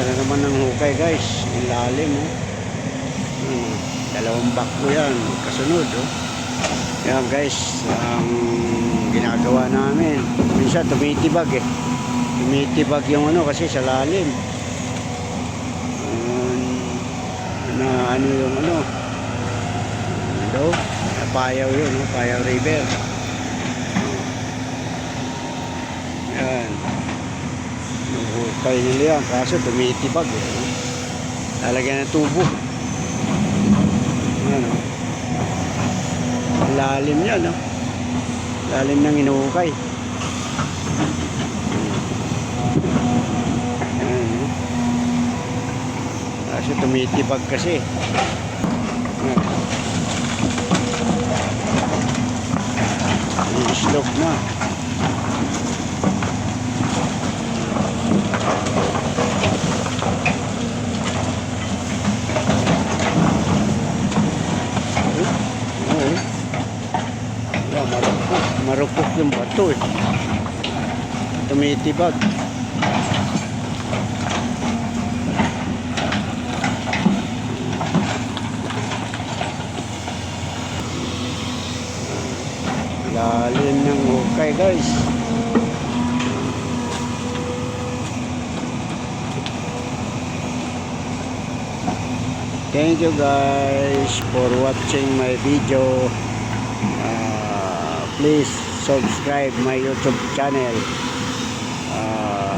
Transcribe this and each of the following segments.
Isa na naman ng hukay guys. Ang lalim oh. Ano, dalawang bakbo yan. Kasunod oh. Yan guys. Ang ginagawa namin. Minsan tumitibag eh. Tumitibag yung ano kasi sa lalim. Um, na ano yung ano. Ano daw? Payaw yun. Oh. Payaw River. Yan. Hukay nila yan. Kaso tumitibag eh. Lalagyan ng tubo. Yan o. Ang Lalim yan no. Lalim ng inuhukay. Yan no. Kaso tumitibag kasi. Yan. Yung slope na. Marupok. Yung bato eh. Tumitibag. Lalim ng hukay guys. Thank you guys for watching my video. Uh, please subscribe my YouTube channel. Uh,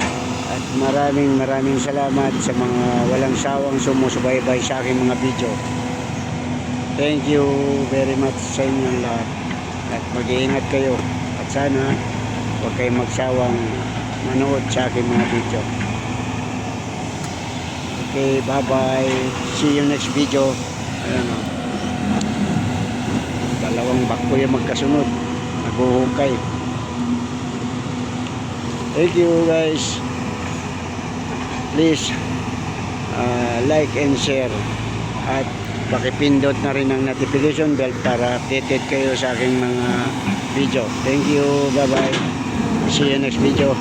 at maraming maraming salamat sa mga walang sawang sumusubaybay sa aking mga video. Thank you very much sa inyong lahat. At mag-iingat kayo. At sana huwag kayong magsawang manood sa aking mga video. Okay, bye-bye. See you next video. Ayan o. Dalawang bakbo yung magkasunod. Naghuhukay. Thank you guys. Please uh, like and share. At pakipindot na rin ang notification bell para updated kayo sa aking mga video. Thank you. Bye-bye. See you next video.